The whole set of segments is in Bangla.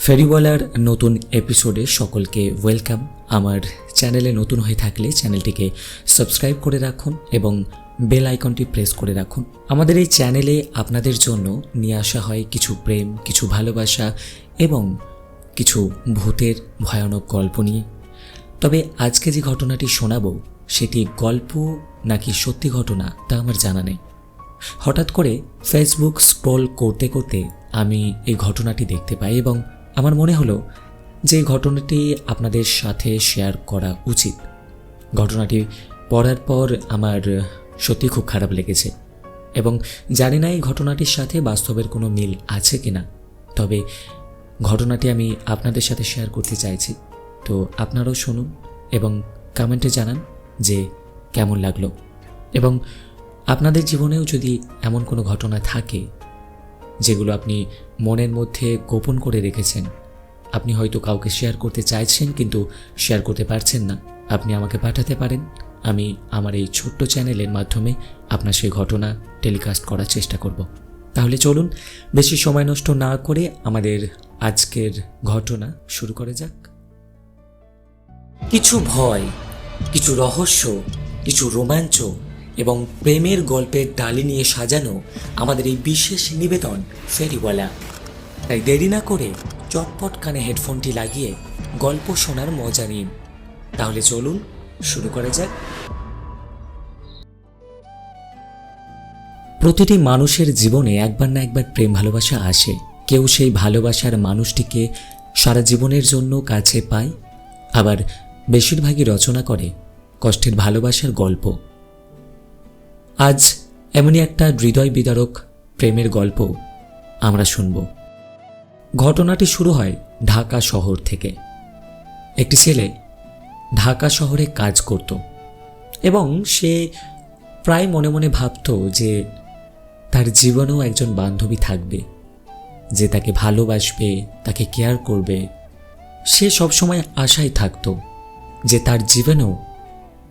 ফেরিওয়ালার নতুন এপিসোডে সকলকে ওয়েলকাম। আমার চ্যানেলে নতুন হয়ে থাকলে চ্যানেলটিকে সাবস্ক্রাইব করে রাখুন এবং বেল আইকনটি প্রেস করে রাখুন। আমাদের এই চ্যানেলে আপনাদের জন্য নিয়ে আসা হয় কিছু প্রেম, কিছু ভালোবাসা এবং কিছু ভূতের ভয়ানক গল্প নিয়ে। তবে আজকে যে ঘটনাটি শোনাবো, সেটি গল্প নাকি সত্যি ঘটনা তা আমার জানা নেই। হঠাৎ করে ফেসবুক স্ক্রল করতে করতে আমি এই ঘটনাটি দেখতে পাই এবং আমার মনে হলো যে ঘটনাটি আপনাদের সাথে শেয়ার করা উচিত। ঘটনাটি পড়ার পর আমার সত্যি খুব খারাপ লেগেছে এবং জানি না এই ঘটনাটির সাথে বাস্তবের কোনো মিল আছে কিনা। তবে ঘটনাটি আমি আপনাদের সাথে শেয়ার করতে চাইছি। তো আপনারাও শুনুন এবং কমেন্টে জানান যে কেমন লাগল। এবং আপনাদের জীবনেও যদি এমন কোনো ঘটনা থাকে যেগুলো আপনি মনের মধ্যে গোপন করে রেখেছেন। আপনি হয়তো কাউকে শেয়ার করতে চাইছেন, কিন্তু শেয়ার করতে পারছেন না। আপনি আমাকে পাঠাতে পারেন। আমি আমার এই ছোট্ট চ্যানেলের মাধ্যমে আপনার সেই ঘটনা টেলিকাস্ট করার চেষ্টা করব। তাহলে চলুন, বেশি সময় নষ্ট না করে আমাদের আজকের ঘটনা শুরু করা যাক। কিছু ভয়, কিছু রহস্য, কিছু রোমাঞ্চ এবং প্রেমের গল্পের ডালি নিয়ে সাজানো আমাদের এই বিশেষ নিবেদন ফেরিওয়ালা। তাই দেরি না করে চটপট কানে হেডফোনটি লাগিয়ে গল্প শোনার মজা নিন। তাহলে চলুন শুরু করা যাক। প্রতিটি মানুষের জীবনে একবার না একবার প্রেম ভালোবাসা আসে। কেউ সেই ভালোবাসার মানুষটিকে সারা জীবনের জন্য কাছে পায়, আবার বেশিরভাগই রচনা করে কষ্টের ভালোবাসার গল্প। আজ এমনই একটা হৃদয় বিদারক প্রেমের গল্প আমরা শুনব। ঘটনাটি শুরু হয় ঢাকা শহর থেকে। একটি ছেলে ঢাকা শহরে কাজ করত এবং সে প্রায় মনে মনে ভাবত যে তার জীবনেও একজন বান্ধবী থাকবে, যে তাকে ভালোবাসবে, তাকে কেয়ার করবে। সে সবসময় আশায় থাকত যে তার জীবনেও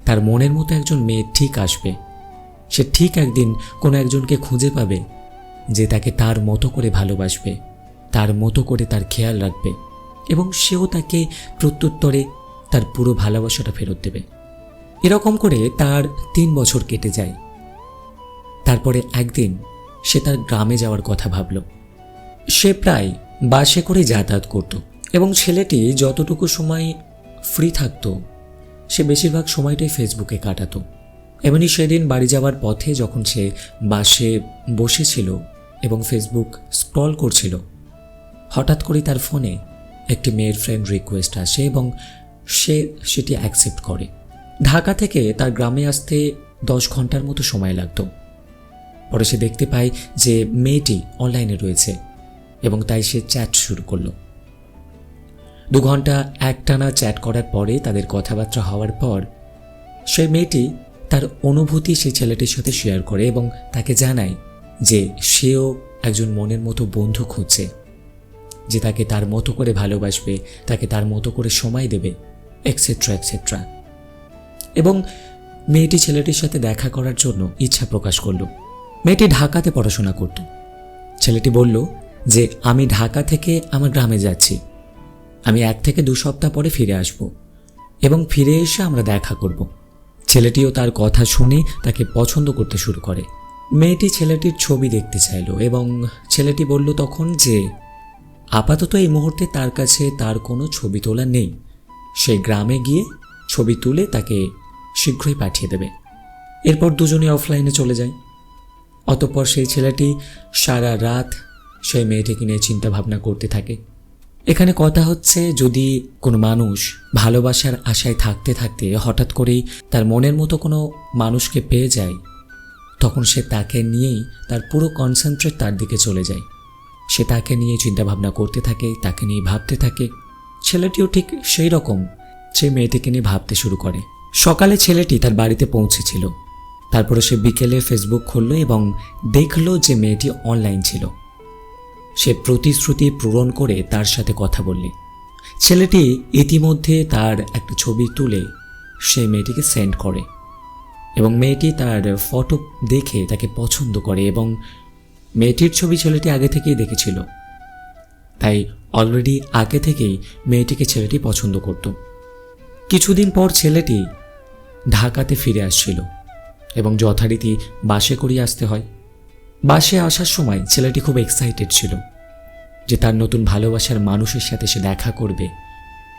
তার মনের মতো একজন মেয়ে ঠিক আসবে। সে ঠিক একদিন কোনো একজনকে খুঁজে পাবে যে তাকে তার মতো করে ভালোবাসবে, তার মতো করে তার খেয়াল রাখবে এবং সেও তাকে প্রত্যুত্তরে তার পুরো ভালোবাসাটা ফেরত দেবে। এরকম করে তার তিন বছর কেটে যায়। তারপরে একদিন সে তার গ্রামে যাওয়ার কথা ভাবল। সে প্রায় বাসে করে যাতায়াত করত এবং ছেলেটি যতটুকু সময় ফ্রি থাকতো, সে বেশিরভাগ সময়টাই ফেসবুকে কাটাতো। এমনই সেদিন বাড়ি যাওয়ার পথে যখন সে বাসে বসেছিল এবং ফেসবুক স্ক্রল করছিল, হঠাৎ করে তার ফোনে একটি মেয়ের ফ্রেন্ড রিকোয়েস্ট আসে এবং সে সেটি অ্যাকসেপ্ট করে। ঢাকা থেকে তার গ্রামে আসতে দশ ঘণ্টার মতো সময় লাগতো। পরে সে দেখতে পায় যে মেয়েটি অনলাইনে রয়েছে এবং তাই সে চ্যাট শুরু করল। দু ঘণ্টা একটানা চ্যাট করার পরে তাদের কথাবার্তা হওয়ার পর সেই মেয়েটি তার অনুভূতি সেই ছেলেটির সাথে শেয়ার করে এবং তাকে জানায় যে সেও একজন মনের মতো বন্ধু খুঁজছে, যে তাকে তার মতো করে ভালোবাসবে, তাকে তার মতো করে সময় দেবে এক্সেট্রা এক্সেট্রা এবং মেয়েটি ছেলেটির সাথে দেখা করার জন্য ইচ্ছা প্রকাশ করল। মেয়েটি ঢাকাতে পড়াশোনা করত। ছেলেটি বলল যে, আমি ঢাকা থেকে আমার গ্রামে যাচ্ছি। আমি এক থেকে দু সপ্তাহ পরে ফিরে আসব এবং ফিরে এসে আমরা দেখা করব। ছেলেটিও তার কথা শুনে তাকে পছন্দ করতে শুরু করে। মেয়েটি ছেলেটির ছবি দেখতে চাইল এবং ছেলেটি বলল তখন যে, আপাতত এই মুহূর্তে তার কাছে তার কোনো ছবি তোলা নেই। সে গ্রামে গিয়ে ছবি তুলে তাকে শীঘ্রই পাঠিয়ে দেবে। এরপর দুজনে অফলাইনে চলে যায়। অতঃপর সেই ছেলেটি সারা রাত সেই মেয়েটিকে নিয়ে চিন্তা ভাবনা করতে থাকে। এখানে কথা হচ্ছে যদি কোনো মানুষ ভালোবাসার আশায় থাকতে থাকতে হঠাৎ করেই তার মনের মতো কোনো মানুষকে পেয়ে যায়, তখন সে তাকে নিয়েই তার পুরো কনসেন্ট্রেট তার দিকে চলে যায়। সে তাকে নিয়ে চিন্তাভাবনা করতে থাকে, তাকে নিয়ে ভাবতে থাকে। ছেলেটিও ঠিক সেই রকম, সে মেয়েটিকে নিয়ে ভাবতে শুরু করে। সকালে ছেলেটি তার বাড়িতে পৌঁছেছিল। তারপরে সে বিকেলে ফেসবুক খুলল এবং দেখল যে মেয়েটি অনলাইন ছিল। সে প্রতিশ্রুতি পূরণ করে তার সাথে কথা বললে। ছেলেটি ইতিমধ্যে তার একটা ছবি তুলে সে মেয়েটিকে সেন্ড করে এবং মেয়েটি তার ফটো দেখে তাকে পছন্দ করে এবং মেয়েটির ছবি ছেলেটি আগে থেকেই দেখেছিল। তাই অলরেডি আগে থেকেই মেয়েটিকে ছেলেটি পছন্দ করত। কিছুদিন পর ছেলেটি ঢাকাতে ফিরে আসছিল এবং যথারীতি বাসে করিয়ে আসতে হয়। বাসে আসার সময় ছেলেটি খুব এক্সাইটেড ছিল যে তার নতুন ভালোবাসার মানুষের সাথে সে দেখা করবে,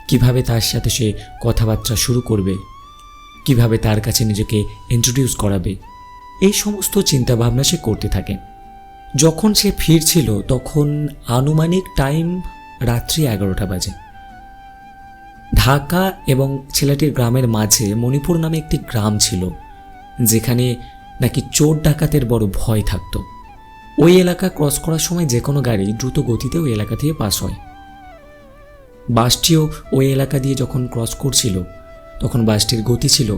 কীভাবে তার সাথে সে কথাবার্তা শুরু করবে, কীভাবে তার কাছে নিজেকে ইন্ট্রোডিউস করাবে। এই সমস্ত চিন্তাভাবনা সে করতে থাকে। যখন সে ফিরছিল তখন আনুমানিক টাইম রাত্রি এগারোটা বাজে। ঢাকা এবং ছেলেটির গ্রামের মাঝে মণিপুর নামে একটি গ্রাম ছিল, যেখানে নাকি চোর ডাকাতের বড় ভয় থাকতো। ওই এলাকা ক্রস করার সময় যে কোনো গাড়ি দ্রুত গতিতে ওই এলাকা দিয়ে পাস হয়। বাসটিও ওই এলাকা দিয়ে যখন ক্রস করছিল, তখন বাসটির গতি ছিল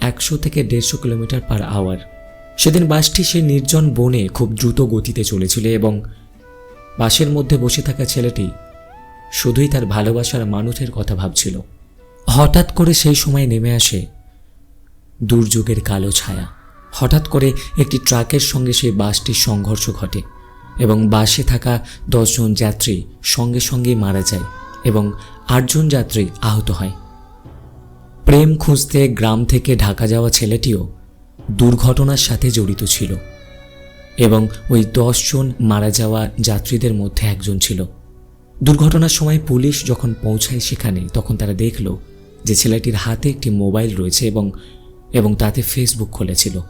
একশো থেকে দেড়শো কিলোমিটার পার আওয়ার। সেদিন বাসটি সে নির্জন বনে খুব দ্রুত গতিতে চলেছিল এবং বাসের মধ্যে বসে থাকা ছেলেটি শুধুই তার ভালোবাসার মানুষের কথা ভাবছিল। হঠাৎ করে সেই সময় নেমে আসে দুর্যোগের কালো ছায়া। হঠাৎ করে একটি ট্রাকের সঙ্গে সেই বাসটির সংঘর্ষ ঘটে এবং বাসে থাকা দশজন যাত্রী সঙ্গে সঙ্গে মারা যায় এবং আটজন যাত্রী আহত হয়। প্রেম খুঁজতে গ্রাম থেকে ঢাকা যাওয়া ছেলেটিও দুর্ঘটনার সাথে জড়িত ছিল এবং ওই দশজন মারা যাওয়া যাত্রীদের মধ্যে একজন ছিল। দুর্ঘটনার সময় পুলিশ যখন পৌঁছায় সেখানে, তখন তারা দেখল যে ছেলেটির হাতে একটি মোবাইল রয়েছে এবং এবং তাতে ফেসবুক খুলেছিল।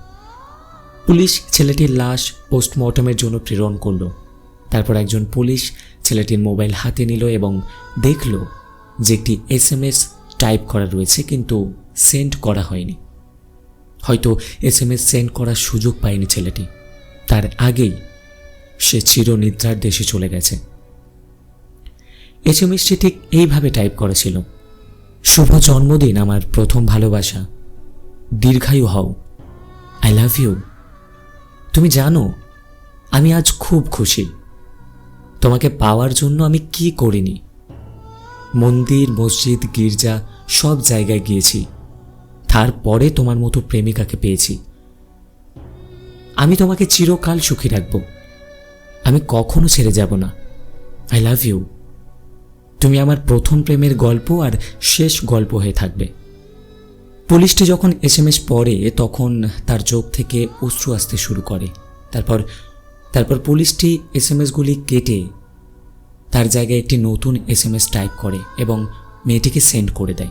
পুলিশ ছেলেটির লাশ পোস্টমর্টমের জন্য প্রেরণ করল। তারপর একজন পুলিশ ছেলেটির মোবাইল হাতে নিল এবং দেখল যে একটি এস এম এস টাইপ করা রয়েছে কিন্তু সেন্ড করা হয়নি। হয়তো এস এম এস সেন্ড করার সুযোগ পায়নি ছেলেটি। তার আগেই সে চিরনিদ্রার দেশে চলে গেছে। এস এম এসটি ঠিক এইভাবে টাইপ করেছিল শুভ জন্মদিন, আমার প্রথম ভালোবাসা। দীর্ঘায়ু হও। I love you. তুমি জানো, আমি আজ খুব খুশি। তোমাকে পাওয়ার জন্য আমি কি করিনি? মন্দির, মসজিদ, গির্জা সব জায়গায় গিয়েছি। তারপরে তোমার মতো প্রেমিকাকে পেয়েছি। আমি তোমাকে চিরকাল সুখী রাখব। আমি কখনো ছেড়ে যাব না। আই লাভ ইউ তুমি আমার প্রথম প্রেমের গল্প আর শেষ গল্প হয়ে থাকবে। পুলিশটি যখন এস এম এস পড়ে, তখন তার চোখ থেকে অশ্রু আসতে শুরু করে। তারপর তারপর পুলিশটি এস এম এসগুলি কেটে তার জায়গায় একটি নতুন এস এম এস টাইপ করে এবং মেয়েটিকে সেন্ড করে দেয়।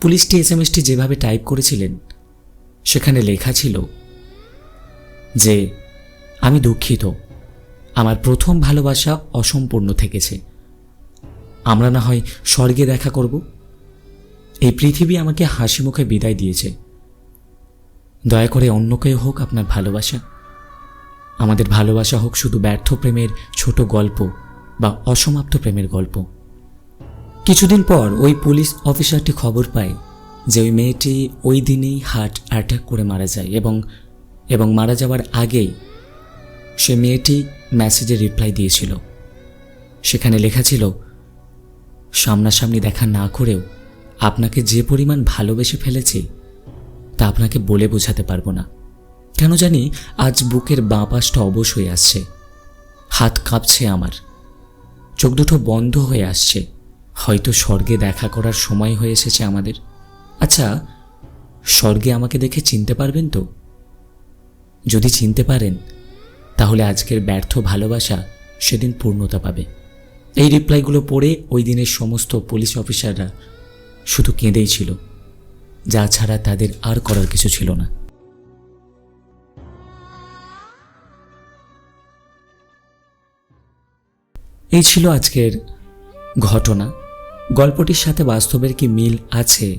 পুলিশটি এস এম এসটি যেভাবে টাইপ করেছিলেন, সেখানে লেখা ছিল যে, আমি দুঃখিত। আমার প্রথম ভালোবাসা অসম্পূর্ণ থেকেছে। আমরা না হয় স্বর্গে দেখা করব। এই পৃথিবী আমাকে হাসি মুখে বিদায় দিয়েছে। দয়া করে অন্য কেউ হোক আপনার ভালোবাসা। আমাদের ভালোবাসা হোক শুধু ব্যর্থ প্রেমের ছোট গল্প বা অসমাপ্ত প্রেমের গল্প। কিছুদিন পর ওই পুলিশ অফিসারটি খবর পায় যে ওই মেয়েটি ওই দিনেই হার্ট অ্যাটাক করে মারা যায় এবং এবং মারা যাওয়ার আগেই সে মেয়েটি মেসেজে রিপ্লাই দিয়েছিল। সেখানে লেখা ছিল, সামনাসামনি দেখা না করেও আপনাকে যে পরিমাণ ভালোবেসে ফেলেছি, তা আপনাকে বলে বোঝাতে পারব না। কেন জানি আজ বুকের বাঁ পাশটা অবশ হয়ে আসছে। হাত কাঁপছে আমার। চোখ দুটো বন্ধ হয়ে আসছে। হয়তো স্বর্গে দেখা করার সময় হয়ে এসেছে আমাদের। আচ্ছা স্বর্গে আমাকে দেখে চিনতে পারবেন তো? যদি চিনতে পারেন, তাহলে আজকের ব্যর্থ ভালোবাসা সেদিন পূর্ণতা পাবে। এই রিপ্লাইগুলো পড়ে ওই দিনের সমস্ত পুলিশ অফিসাররা শুধু কেঁদেই ছিল। যা ছাড়া তাদের আর করার কিছু ছিল না। এই ছিল আজকের ঘটনা। গল্পটির সাথে বাস্তবের কি মিল আছে,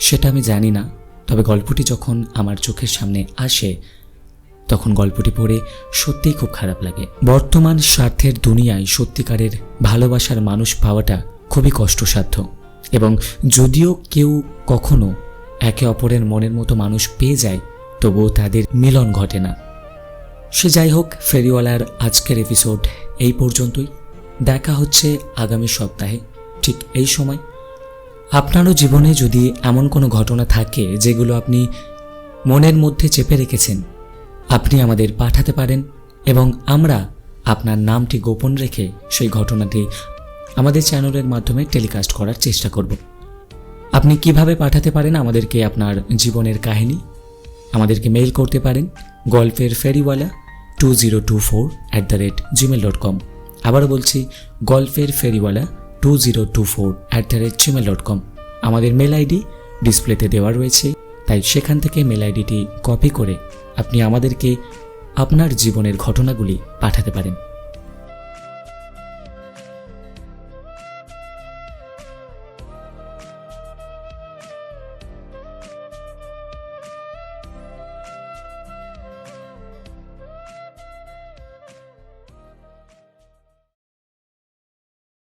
সেটা আমি জানি না। তবে গল্পটি যখন আমার চোখের সামনে আসে, তখন গল্পটি পড়ে সত্যিই খুব খারাপ লাগে। বর্তমান স্বার্থের দুনিয়ায় সত্যিকারের ভালোবাসার মানুষ পাওয়াটা খুবই কষ্টসাধ্য। এবং যদিও কেউ কখনো একে অপরের মনের মতো মানুষ পেয়ে যায়, তবুও তাদের মিলন ঘটে না। সে যাই হোক, ফেরিওয়ালার আজকের এপিসোড এই পর্যন্তই। দেখা হচ্ছে আগামী সপ্তাহে, ঠিক এই সময়। আপনারও জীবনে যদি এমন কোনো ঘটনা থাকে যেগুলো আপনি মনের মধ্যে চেপে রেখেছেন, আপনি আমাদের পাঠাতে পারেন এবং আমরা আপনার নামটি গোপন রেখে সেই ঘটনাটি আমাদের চ্যানেলের মাধ্যমে টেলিকাস্ট করার চেষ্টা করব। আপনি কীভাবে পাঠাতে পারেন আমাদেরকে আপনার জীবনের কাহিনী? আমাদেরকে মেইল করতে পারেন গল্পের ফেরিওয়ালা two zero two four at the rate Gmail dot com আবারও বলছি, গল্পের ফেরিওয়ালা two zero two four at the rate Gmail dot com আমাদের মেল আইডি ডিসপ্লেতে দেওয়া রয়েছে, তাই সেখান থেকে মেল আইডিটি কপি করে আপনি আমাদেরকে আপনার জীবনের ঘটনাগুলি পাঠাতে পারেন।